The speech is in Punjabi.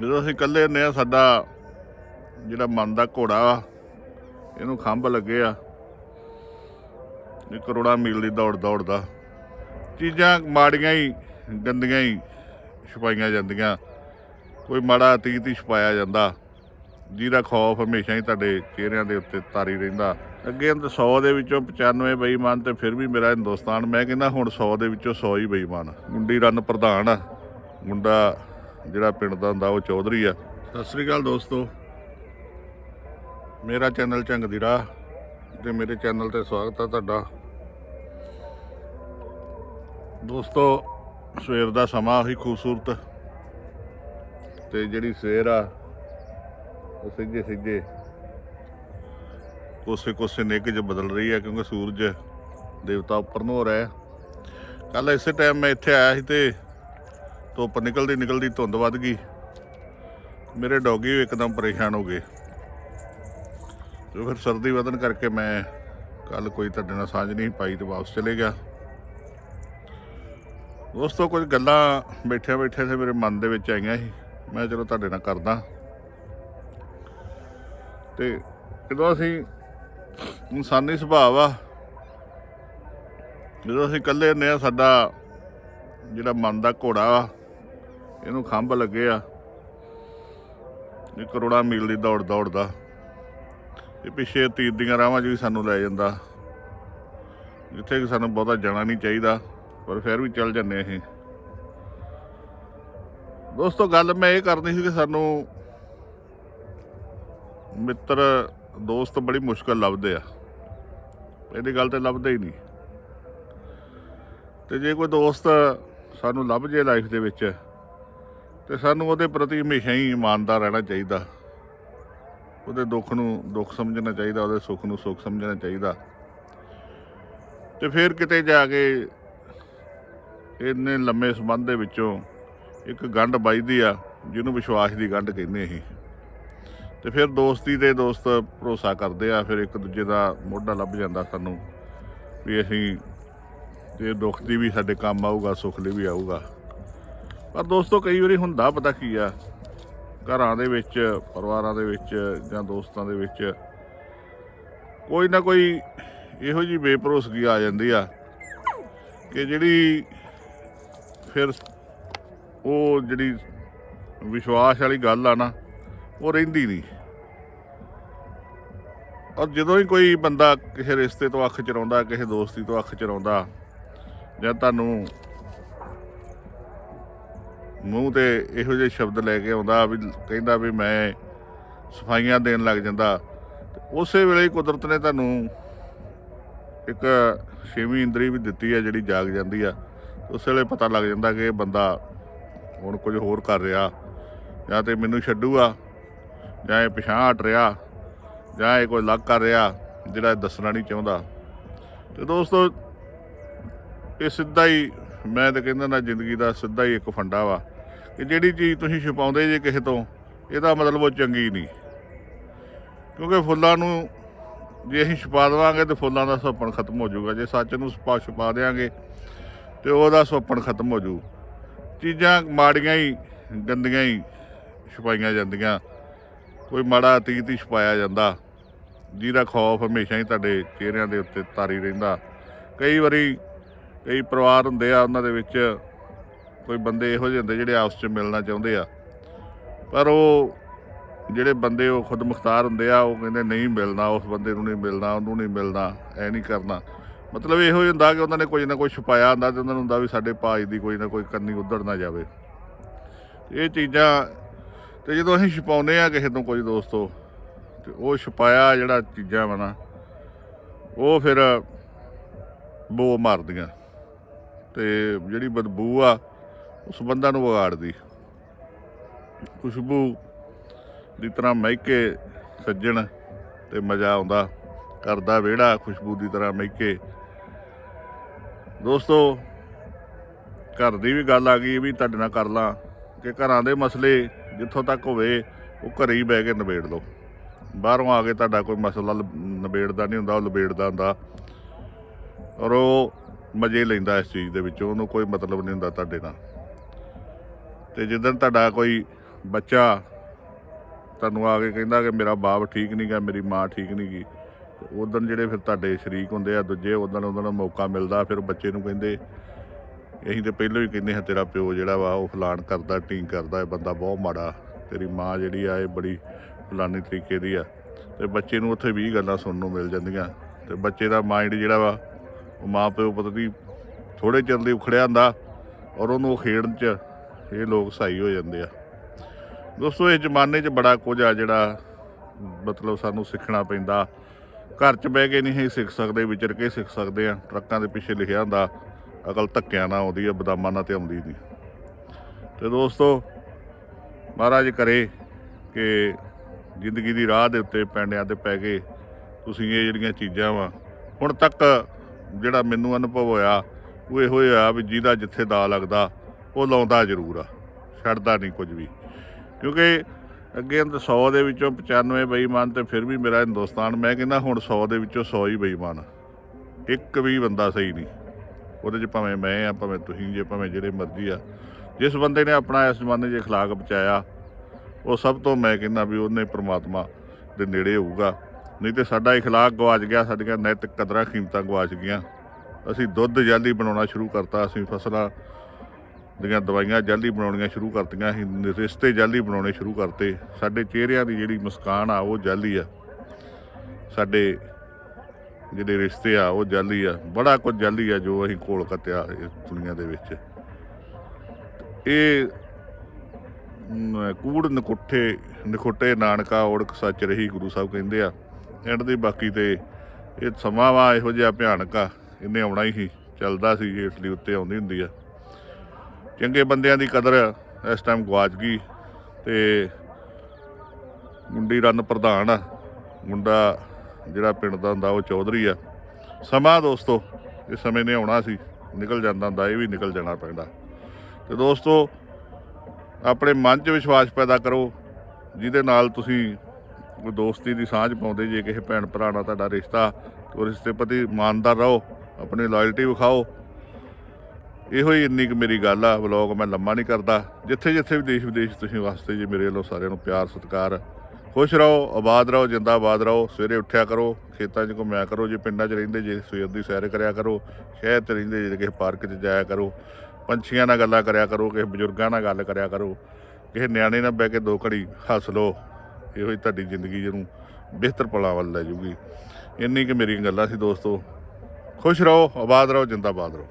ਜਦੋਂ ਅਸੀਂ ਇਕੱਲੇ ਹੁੰਦੇ ਆ ਸਾਡਾ ਜਿਹੜਾ ਮਨ ਦਾ ਘੋੜਾ ਵਾ, ਇਹਨੂੰ ਖੰਭ ਲੱਗੇ ਆ। ਇਹ ਕਰੋੜਾਂ ਮੀਲ ਦੀ ਦੌੜ ਦੌੜਦਾ। ਚੀਜ਼ਾਂ ਮਾੜੀਆਂ ਹੀ, ਗੰਦੀਆਂ ਹੀ ਛੁਪਾਈਆਂ ਜਾਂਦੀਆਂ। ਕੋਈ ਮਾੜਾ ਅਤੀਤ ਹੀ ਛੁਪਾਇਆ ਜਾਂਦਾ। ਜਿਹਦਾ ਖੌਫ ਹਮੇਸ਼ਾ ਹੀ ਤੁਹਾਡੇ ਚਿਹਰਿਆਂ ਦੇ ਉੱਤੇ ਤਾਰੀ ਰਹਿੰਦਾ। ਅੱਗੇ ਤਾਂ 100 ਦੇ ਵਿੱਚੋਂ 95 ਬੇਈਮਾਨ ਤੇ ਫਿਰ ਵੀ ਮੇਰਾ ਹਿੰਦੁਸਤਾਨ, ਮੈਂ ਕਹਿੰਦਾ ਹੁਣ 100 ਦੇ ਵਿੱਚੋਂ 100 ਹੀ ਬੇਈਮਾਨ। ਗੁੰਡੀ ਰਨ ਪ੍ਰਧਾਨ ਆ। ਗੁੰਡਾ ਜਿਹੜਾ ਪਿੰਡ ਦਾ ਹੁੰਦਾ, ਉਹ ਚੌਧਰੀ ਆ। ਸਤਿ ਸ੍ਰੀ ਅਕਾਲ ਦੋਸਤੋ। ਮੇਰਾ ਚੈਨਲ ਝੰਗ ਦੀ ਰਾਹ ਤੇ ਮੇਰੇ ਚੈਨਲ ਤੇ ਸਵਾਗਤ ਆ ਤੁਹਾਡਾ। ਦੋਸਤੋ, ਸਵੇਰ ਦਾ ਸਮਾਂ ਹੀ ਖੂਬਸੂਰਤ ਤੇ ਜਿਹੜੀ ਸਵੇਰ ਆ, ਉਹ ਸਿੱਧੇ ਸਿੱਧੇ ਕੋਸੇ ਕੋਸੇ ਨਿੱਘ ਚ ਬਦਲ ਰਹੀ ਹੈ ਕਿਉਂਕਿ ਸੂਰਜ ਦੇਵਤਾ ਉੱਪਰ ਨੂੰ ਹੋ ਰਿਹਾ। ਹੈ ਕੱਲ ਇਸੇ ਟਾਈਮ ਮੈਂ ਇੱਥੇ ਆਇਆ ਸੀ ਤੇ ਧੁੱਪ ਨਿਕਲਦੀ ਨਿਕਲਦੀ ਧੁੰਦ ਵੱਧ ਗਈ। ਮੇਰੇ ਡੌਗੀ ਇੱਕਦਮ ਪਰੇਸ਼ਾਨ ਹੋ ਗਏ। ਤੇ ਫਿਰ ਸਰਦੀ ਵਧਣ ਕਰਕੇ ਮੈਂ ਕੱਲ ਕੋਈ ਤੁਹਾਡੇ ਨਾਲ ਸਾਂਝ ਨਹੀਂ ਪਾਈ ਤੇ ਵਾਪਸ ਚਲੇ ਗਿਆ। ਦੋਸਤੋ, ਕੁਝ ਗੱਲਾਂ ਬੈਠਿਆ ਬੈਠੇ ਤੇ ਮੇਰੇ ਮਨ ਦੇ ਵਿੱਚ ਆਈਆਂ ਸੀ। ਮੈਂ ਚਲੋ ਤੁਹਾਡੇ ਨਾਲ ਕਰਦਾ। ਤੇ ਜਦੋਂ ਅਸੀਂ ਇਨਸਾਨੀ ਸੁਭਾਅ ਆ, ਜਦੋਂ ਅਸੀਂ ਇਕੱਲੇ ਹੁੰਦੇ ਆ, ਸਾਡਾ ਜਿਹੜਾ ਮਨ ਦਾ ਘੋੜਾ ਵਾ ਇਹਨੂੰ ਖੰਭ ਲੱਗੇ ਆ। ਇਹ ਕਰੋੜਾਂ ਮੀਲ ਦੀ ਦੌੜ ਦੌੜਦਾ। ਇਹ ਪਿੱਛੇ ਤੀਰ ਦੀਆਂ ਰਾਹਾਂ 'ਚ ਵੀ ਸਾਨੂੰ ਲੈ ਜਾਂਦਾ। ਜਿੱਥੇ ਕਿ ਸਾਨੂੰ ਬਹੁਤਾ ਜਾਣਾ ਨਹੀਂ ਚਾਹੀਦਾ, ਪਰ ਫਿਰ ਵੀ ਚੱਲ ਜੰਨੇ ਅਸੀਂ ਦੋਸਤੋ, ਗੱਲ ਮੈਂ ਇਹ ਕਰਨੀ ਸੀ ਕਿ ਸਾਨੂੰ ਮਿੱਤਰ, ਦੋਸਤ ਬੜੀ ਮੁਸ਼ਕਲ ਲੱਭਦੇ ਆ। ਇਹਦੀ ਗੱਲ ਤੇ ਲੱਭਦੇ ਹੀ ਨਹੀਂ। ਤੇ ਜੇ ਕੋਈ ਦੋਸਤ ਸਾਨੂੰ ਲੱਭ ਜੇ ਲਾਈਫ ਦੇ ਵਿੱਚ ਤੇ ਸਾਨੂੰ ਉਹਦੇ ਪ੍ਰਤੀ ਹਮੇਸ਼ਾ ਹੀ ਇਮਾਨਦਾਰ ਰਹਿਣਾ ਚਾਹੀਦਾ। ਉਹਦੇ ਦੁੱਖ ਨੂੰ ਦੁੱਖ ਸਮਝਣਾ ਚਾਹੀਦਾ, ਉਹਦੇ ਸੁੱਖ ਨੂੰ ਸੁੱਖ ਸਮਝਣਾ ਚਾਹੀਦਾ। ਤੇ ਫਿਰ ਕਿਤੇ ਜਾ ਕੇ ਇੰਨੇ ਲੰਮੇ ਸੰਬੰਧ ਦੇ ਵਿੱਚੋਂ ਇੱਕ ਗੰਢ ਵੱਜਦੀ ਆ, ਜਿਹਨੂੰ ਵਿਸ਼ਵਾਸ ਦੀ ਗੰਢ ਕਹਿੰਦੇ ਅਸੀਂ। ਤੇ ਫਿਰ ਦੋਸਤੀ ਦੇ ਦੋਸਤ ਭਰੋਸਾ ਕਰਦੇ ਆ, ਫਿਰ ਇੱਕ ਦੂਜੇ ਦਾ ਮੋਢਾ ਲੱਭ ਜਾਂਦਾ ਸਾਨੂੰ ਵੀ ਅਸੀਂ ਤੇ ਦੁੱਖ ਦੀ ਵੀ ਸਾਡੇ ਕੰਮ ਆਊਗਾ, ਸੁੱਖ ਲਈ ਵੀ ਆਊਗਾ। ਪਰ ਦੋਸਤੋ, ਕਈ ਵਾਰੀ ਹੁੰਦਾ ਪਤਾ ਕੀ ਆ? ਘਰਾਂ ਦੇ ਵਿੱਚ, ਪਰਿਵਾਰਾਂ ਦੇ ਵਿੱਚ ਜਾਂ ਦੋਸਤਾਂ ਦੇ ਵਿੱਚ ਕੋਈ ਨਾ ਕੋਈ ਇਹੋ ਜੀ ਬੇਪਰੋਸਗੀ ਆ ਜਾਂਦੀ ਆ ਕਿ ਜਿਹੜੀ ਫਿਰ ਉਹ ਜਿਹੜੀ ਵਿਸ਼ਵਾਸ ਵਾਲੀ ਗੱਲ ਆ ਨਾ, ਉਹ ਰਹਿੰਦੀ ਨਹੀਂ। ਔਰ ਜਦੋਂ ਹੀ ਕੋਈ ਬੰਦਾ ਕਿਸੇ ਰਿਸ਼ਤੇ ਤੋਂ ਅੱਖ ਚਰਾਉਂਦਾ ਕਿਸੇ ਦੋਸਤੀ ਤੋਂ ਅੱਖ ਚਰਾਉਂਦਾ ਜਾਂ ਤੁਹਾਨੂੰ ਮੂੰਹ ਤੇ ਇਹੋ ਜਿਹੇ ਸ਼ਬਦ ਲੈ ਕੇ ਆਉਂਦਾ ਵੀ ਕਹਿੰਦਾ ਵੀ ਮੈਂ ਸਫਾਈਆਂ ਦੇਣ ਲੱਗ ਜਾਂਦਾ। ਤੇ ਉਸੇ ਵੇਲੇ ਹੀ ਕੁਦਰਤ ਨੇ ਤੁਹਾਨੂੰ ਇੱਕ ਛੇਵੀਂ ਇੰਦਰੀ ਵੀ ਦਿੱਤੀ ਹੈ ਜਿਹੜੀ ਜਾਗ ਜਾਂਦੀ ਆ। ਉਸ ਵੇਲੇ ਪਤਾ ਲੱਗ ਜਾਂਦਾ ਕਿ ਇਹ ਬੰਦਾ ਹੁਣ ਕੁਝ ਹੋਰ ਕਰ ਰਿਹਾ। ਜਾਂ ਤੇ ਮੈਨੂੰ ਛੱਡੂਗਾ ਜਾਂ ਇਹ ਪਿਛਾਂਹ ਹਟ ਰਿਹਾ, ਜਾਂ ਇਹ ਕੋਈ ਲੱਗ ਕਰ ਰਿਹਾ, ਜਿਹੜਾ ਇਹ ਦੱਸਣਾ ਨਹੀਂ ਚਾਹੁੰਦਾ। ਤੇ ਦੋਸਤੋ, ਇਹ ਸਿੱਧਾ ਹੀ ਮੈਂ ਤਾਂ ਕਹਿੰਦਾ ਨਾ ਜ਼ਿੰਦਗੀ ਦਾ ਸਿੱਧਾ ਹੀ ਇੱਕ ਫੰਡਾ ਵਾ। ਕਿ ਜਿਹੜੀ ਚੀਜ਼ ਤੁਸੀਂ ਛੁਪਾਉਂਦੇ ਜੇ ਕਿਸੇ ਤੋਂ, ਇਹਦਾ ਮਤਲਬ ਉਹ ਚੰਗੀ ਨਹੀਂ। ਕਿਉਂਕਿ ਫੁੱਲਾਂ ਨੂੰ ਜੇ ਅਸੀਂ ਛੁਪਾ ਦੇਵਾਂਗੇ ਤੇ ਫੁੱਲਾਂ ਦਾ ਸੁਪਨ ਖਤਮ ਹੋ ਜਾਊਗਾ। ਜੇ ਸੱਚ ਨੂੰ ਛੁਪਾ ਛੁਪਾ ਦੇਵਾਂਗੇ ਤੇ ਉਹਦਾ ਸੁਪਨ ਖਤਮ ਹੋ ਜਾਊ। ਚੀਜ਼ਾਂ ਮਾੜੀਆਂ ਹੀ, ਗੰਦੀਆਂ ਹੀ ਛੁਪਾਈਆਂ ਜਾਂਦੀਆਂ। ਕੋਈ ਮਾੜਾ ਅਤੀਤ ਹੀ ਛੁਪਾਇਆ ਜਾਂਦਾ। ਜਿਹਦਾ ਖੌਫ ਹਮੇਸ਼ਾ ਹੀ ਤੁਹਾਡੇ ਚਿਹਰਿਆਂ ਦੇ ਉੱਤੇ ਤਾਰੀ ਰਹਿੰਦਾ। ਕਈ ਵਾਰੀ ਕਈ ਪਰਿਵਾਰ ਹੁੰਦੇ ਆ, ਉਹਨਾਂ ਦੇ ਵਿੱਚ ਕੋਈ ਬੰਦੇ ਇਹੋ ਜਿਹੇ ਹੁੰਦੇ ਜਿਹੜੇ ਆਪਸ 'ਚ ਮਿਲਣਾ ਚਾਹੁੰਦੇ ਆ। ਪਰ ਉਹ ਜਿਹੜੇ ਬੰਦੇ ਉਹ ਖੁਦ ਮੁਖਤਾਰ ਹੁੰਦੇ ਆ, ਉਹ ਕਹਿੰਦੇ ਨਹੀਂ ਮਿਲਣਾ, ਉਸ ਬੰਦੇ ਨੂੰ ਨਹੀਂ ਮਿਲਣਾ, ਉਹਨੂੰ ਨਹੀਂ ਮਿਲਣਾ, ਐ ਨਹੀਂ ਕਰਨਾ। ਮਤਲਬ ਇਹੋ ਹੀ ਹੁੰਦਾ ਕਿ ਉਹਨਾਂ ਨੇ ਕੋਈ ਨਾ ਕੋਈ ਛੁਪਾਇਆ ਹੁੰਦਾ ਤੇ ਉਹਨਾਂ ਨੂੰ ਹੁੰਦਾ ਵੀ ਸਾਡੇ ਭਾਜ ਦੀ ਕੋਈ ਨਾ ਕੋਈ ਕੰਨੀ ਉਧੜ ਨਾ ਜਾਵੇ। ਇਹ ਚੀਜ਼ਾਂ ਤੇ ਜਦੋਂ ਅਸੀਂ ਛੁਪਾਉਂਦੇ ਆ ਕਿਸੇ ਤੋਂ, ਕੋਈ ਦੋਸਤੋ ਤੇ ਉਹ ਛੁਪਾਇਆ ਜਿਹੜਾ ਚੀਜ਼ਾਂ ਵਾ ਨਾ, ਉਹ ਫਿਰ ਬੋ ਮਾਰਦੀਆਂ। ਤੇ ਜਿਹੜੀ ਬਦਬੂ ਆ ਉਸ ਬੰਦਾ ਨੂੰ ਵਿਗਾੜਦੀ। ਖੁਸ਼ਬੂ ਦੀ ਤਰ੍ਹਾਂ ਮਹਿਕੇ ਸੱਜਣ ਤੇ ਮਜ਼ਾ ਆਉਂਦਾ। ਕਰਦਾ ਵਿਹੜਾ ਖੁਸ਼ਬੂ ਦੀ ਤਰ੍ਹਾਂ ਮਹਿਕੇ। ਦੋਸਤੋ, ਘਰ ਦੀ ਵੀ ਗੱਲ ਆ ਗਈ ਇਹ ਵੀ ਤੁਹਾਡੇ ਨਾਲ ਕਰ ਲਾਂ ਕਿ ਘਰਾਂ ਦੇ ਮਸਲੇ ਜਿੱਥੋਂ ਤੱਕ ਹੋਵੇ, ਉਹ ਘਰੇ ਹੀ ਬਹਿ ਕੇ ਨਿਬੇੜ ਲਓ। ਬਾਹਰੋਂ ਆ ਕੇ ਤੁਹਾਡਾ ਕੋਈ ਮਸਲਾ ਨਿਬੇੜਦਾ ਨਹੀਂ ਹੁੰਦਾ, ਉਹ ਲਬੇੜਦਾ ਹੁੰਦਾ। ਔਰ ਉਹ ਮਜ਼ੇ ਲੈਂਦਾ ਇਸ ਚੀਜ਼ ਦੇ ਵਿੱਚ, ਉਹਨੂੰ ਕੋਈ ਮਤਲਬ ਨਹੀਂ ਹੁੰਦਾ ਤੁਹਾਡੇ ਨਾਲ। ਤੇ ਜਿੱਦਣ ਤੁਹਾਡਾ ਕੋਈ ਬੱਚਾ ਤੁਹਾਨੂੰ ਆ ਕੇ ਕਹਿੰਦਾ ਕਿ ਮੇਰਾ ਬਾਪ ਠੀਕ ਨਹੀਂ ਗਾ ਮੇਰੀ ਮਾਂ ਠੀਕ ਨਹੀਂ ਗੀ ਉਦੋਂ ਜਿਹੜੇ ਫਿਰ ਤੁਹਾਡੇ ਸ਼ਰੀਕ ਹੁੰਦੇ ਆ, ਦੂਜੇ ਉਦੋਂ ਉਹਨਾਂ ਨੂੰ ਮੌਕਾ ਮਿਲਦਾ, ਫਿਰ ਬੱਚੇ ਨੂੰ ਕਹਿੰਦੇ, ਅਸੀਂ ਤੇ ਪਹਿਲਾਂ ਹੀ ਕਹਿੰਦੇ ਹਾਂ ਤੇਰਾ ਪਿਓ ਜਿਹੜਾ ਵਾ, ਉਹ ਫਲਾਣ ਕਰਦਾ ਟੀਂ ਕਰਦਾ, ਇਹ ਬੰਦਾ ਬਹੁਤ ਮਾੜਾ, ਤੇਰੀ ਮਾਂ ਜਿਹੜੀ ਆ, ਇਹ ਬੜੀ ਫਲਾਨੀ ਤਰੀਕੇ ਦੀ ਆ। ਤੇ ਬੱਚੇ ਨੂੰ ਉੱਥੇ 20 ਗੱਲਾਂ ਸੁਣਨ ਨੂੰ ਮਿਲ ਜਾਂਦੀਆਂ, ਤੇ ਬੱਚੇ ਦਾ ਮਾਈਂਡ ਜਿਹੜਾ ਵਾ, ਉਹ ਮਾਂ ਪਿਓ ਪਤਾ ਨਹੀਂ ਥੋੜੇ ਚਿਰ ਲਈ ਉਖੜਿਆ ਹੁੰਦਾ ਔਰ ਉਹਨੂੰ ਖੇਡਣ 'ਚ ਇਹ ਲੋਕ ਸਹੀ ਹੋ ਜਾਂਦੇ ਆ। ਦੋਸਤੋ, ਇਹ ਜ਼ਮਾਨੇ 'ਚ ਬੜਾ ਕੁਝ ਆ ਜਿਹੜਾ ਮਤਲਬ ਸਾਨੂੰ ਸਿੱਖਣਾ ਪੈਂਦਾ। ਘਰ 'ਚ ਬਹਿ ਕੇ ਨਹੀਂ ਅਸੀਂ ਸਿੱਖ ਸਕਦੇ, ਵਿਚਰ ਕੇ ਸਿੱਖ ਸਕਦੇ ਆ। ਟਰੱਕਾਂ ਦੇ ਪਿੱਛੇ ਲਿਖਿਆ ਹੁੰਦਾ, ਅਕਲ ਧੱਕਿਆਂ ਨਾਲ ਆਉਂਦੀ ਆ, ਬਦਾਮਾਂ ਨਾਲ ਤੇ ਆਉਂਦੀ ਨਹੀਂ। ਤੇ ਦੋਸਤੋ, ਮਹਾਰਾਜ ਕਰੇ ਕਿ ਜ਼ਿੰਦਗੀ ਦੀ ਰਾਹ ਦੇ ਉੱਤੇ ਪੈਂਡਿਆਂ ਤੇ ਪੈ ਕੇ ਤੁਸੀਂ ਇਹ ਜਿਹੜੀਆਂ ਚੀਜ਼ਾਂ ਵਾ, ਹੁਣ ਤੱਕ ਜਿਹੜਾ ਮੈਨੂੰ ਅਨੁਭਵ ਹੋਇਆ, ਉਹ ਇਹੋ ਹੀ ਹੋਇਆ ਵੀ ਜਿਹਦਾ ਜਿੱਥੇ ਦਾ ਲੱਗਦਾ ਉਹ ਲਾਉਂਦਾ ਜ਼ਰੂਰ ਆ ਛੱਡਦਾ ਨਹੀਂ ਕੁਝ ਵੀ ਕਿਉਂਕਿ ਅੱਗੇ ਤਾਂ 100 ਦੇ ਵਿੱਚੋਂ 95 ਬੇਈਮਾਨ ਤੇ ਫਿਰ ਵੀ ਮੇਰਾ ਹਿੰਦੁਸਤਾਨ ਮੈਂ ਕਹਿੰਦਾ ਹੁਣ 100 ਦੇ ਵਿੱਚੋਂ 100 ਹੀ ਬੇਈਮਾਨ ਆ। ਇੱਕ ਵੀ ਬੰਦਾ ਸਹੀ ਨਹੀਂ ਉਹਦੇ 'ਚ ਭਾਵੇਂ ਮੈਂ ਆ ਭਾਵੇਂ ਤੁਸੀਂ ਜੇ ਭਾਵੇਂ ਜਿਹੜੇ ਮਰਜ਼ੀ ਆ ਜਿਸ ਬੰਦੇ ਨੇ ਆਪਣਾ ਇਸ ਜ਼ਮਾਨੇ 'ਚ اخلاق ਬਚਾਇਆ ਉਹ ਸਭ ਤੋਂ ਮੈਂ ਕਹਿੰਦਾ ਵੀ ਉਹਨੇ ਪ੍ਰਮਾਤਮਾ ਦੇ ਨੇੜੇ ਹੋਊਗਾ ਨਹੀਂ ਤੇ ਸਾਡਾ اخلاق ਗਵਾਚ ਗਿਆ ਸਾਡੀਆਂ ਨੈਤਿਕ ਕਦਰਾਂ ਕੀਮਤਾਂ ਗਵਾਚ ਗਈਆਂ ਅਸੀਂ ਦੁੱਧ ਜਲਦੀ ਬਣਾਉਣਾ ਸ਼ੁਰੂ ਕਰਤਾ ਅਸੀਂ ਫਸਲਾਂ ਦੀਆਂ ਦਵਾਈਆਂ ਜਲਦੀ ਬਣਾਉਣੀਆਂ ਸ਼ੁਰੂ ਕਰਤੀਆਂ ਸੀ ਰਿਸ਼ਤੇ ਜਲਦੀ ਬਣਾਉਣੇ ਸ਼ੁਰੂ ਕਰਤੇ। ਸਾਡੇ ਚਿਹਰਿਆਂ ਦੀ ਜਿਹੜੀ ਮੁਸਕਾਨ ਆ, ਉਹ ਜਲਦੀ ਆ। ਸਾਡੇ ਜਿਹੜੇ ਰਿਸ਼ਤੇ ਆ, ਉਹ ਜਲਦੀ ਆ। ਬੜਾ ਕੁਝ ਜਲਦੀ ਆ ਜੋ ਅਸੀਂ ਕੋਲ ਕੱਤਿਆ ਇਸ ਦੁਨੀਆ ਦੇ ਵਿੱਚ। ਇਹ ਕੂੜ ਨਕੁੱਠੇ, ਨਖੁੱਟੇ ਨਾਨਕਾ ਓੜਕ ਸੱਚ ਰਹੀ ਗੁਰੂ ਸਾਹਿਬ ਕਹਿੰਦੇ ਆ। ਐਂਡ ਦੀ ਬਾਕੀ ਤੇ ਇਹ ਸਮਾਂ ਵਾ, ਇਹੋ ਜਿਹਾ ਭਿਆਨਕ ਆ। ਇਹਨੇ ਆਉਣਾ ਹੀ ਸੀ, ਚੱਲਦਾ ਸੀ, ਇਸ ਲਈ ਉੱਤੇ ਆਉਂਦੀ ਹੁੰਦੀ ਆ। ਚੰਗੇ ਬੰਦਿਆਂ ਦੀ ਕਦਰ ਇਸ ਟਾਈਮ ਗਵਾਚ ਗਈ ਤੇ ਮੁੰਡੀ ਰਨ ਪ੍ਰਧਾਨ ਆ। ਮੁੰਡਾ ਜਿਹੜਾ ਪਿੰਡ ਦਾ ਹੁੰਦਾ, ਉਹ ਚੌਧਰੀ ਆ। ਸਮਾਂ ਦੋਸਤੋ ਇਸ ਸਮੇਂ ਨੇ ਆਉਣਾ ਸੀ। ਨਿਕਲ ਜਾਂਦਾ ਹੁੰਦਾ, ਇਹ ਵੀ ਨਿਕਲ ਜਾਣਾ ਪੈਂਦਾ। ਤੇ ਦੋਸਤੋ, ਆਪਣੇ ਮਨ 'ਚ ਵਿਸ਼ਵਾਸ ਪੈਦਾ ਕਰੋ, ਜਿਹਦੇ ਨਾਲ ਤੁਸੀਂ ਦੋਸਤੀ ਦੀ ਸਾਂਝ ਪਾਉਂਦੇ, ਜੇ ਕਿਸੇ ਭੈਣ ਭਰਾ ਨਾਲ ਤੁਹਾਡਾ ਰਿਸ਼ਤਾ ਉਹ ਰਿਸ਼ਤੇ ਪ੍ਰਤੀ ਇਮਾਨਦਾਰ ਰਹੋ, ਆਪਣੀ ਲਾਇਲਟੀ ਵਿਖਾਓ ਇਹੋ ਹੀ ਇੰਨੀ ਕੁ ਮੇਰੀ ਗੱਲ ਆ, ਵਲੌਗ ਮੈਂ ਲੰਮਾ ਨਹੀਂ ਕਰਦਾ। ਜਿੱਥੇ ਜਿੱਥੇ ਵੀ ਦੇਸ਼ ਵਿਦੇਸ਼ ਤੁਸੀਂ ਵਾਸਤੇ ਜੀ ਮੇਰੇ ਵੱਲੋਂ ਸਾਰਿਆਂ ਨੂੰ ਪਿਆਰ, ਸਤਿਕਾਰ, ਖੁਸ਼ ਰਹੋ, ਆਬਾਦ ਰਹੋ, ਜਿੰਦਾਬਾਦ ਰਹੋ, ਸਵੇਰੇ ਉੱਠਿਆ ਕਰੋ, ਖੇਤਾਂ 'ਚ ਘੁੰਮਿਆ ਕਰੋ ਜੇ, ਪਿੰਡਾਂ 'ਚ ਰਹਿੰਦੇ ਜੇ, ਸਵੇਰ ਦੀ ਸੈਰ ਕਰਿਆ ਕਰੋ, ਸ਼ਹਿਰ 'ਚ ਰਹਿੰਦੇ ਜੇ, ਕਿਸੇ ਪਾਰਕ 'ਚ ਜਾਇਆ ਕਰੋ, ਪੰਛੀਆਂ ਨਾਲ ਗੱਲਾਂ ਕਰਿਆ ਕਰੋ, ਕਿਸੇ ਬਜ਼ੁਰਗਾਂ ਨਾਲ ਗੱਲ ਕਰਿਆ ਕਰੋ, ਕਿਸੇ ਨਿਆਣੇ ਨਾਲ ਬਹਿ ਕੇ ਦੋ ਘੜੀ ਹੱਸ ਲਓ, ਇਹੋ ਹੀ ਤੁਹਾਡੀ ਜ਼ਿੰਦਗੀ ਜਿਹਨੂੰ ਬਿਹਤਰ ਪਲਾਂ ਵੱਲ ਲੈ ਜੂਗੀ। ਇੰਨੀ ਕਿ ਮੇਰੀਆਂ ਗੱਲਾਂ ਸੀ ਦੋਸਤੋ। ਖੁਸ਼ ਰਹੋ, ਆਬਾਦ ਰਹੋ, ਜਿੰਦਾਬਾਦ ਰਹੋ।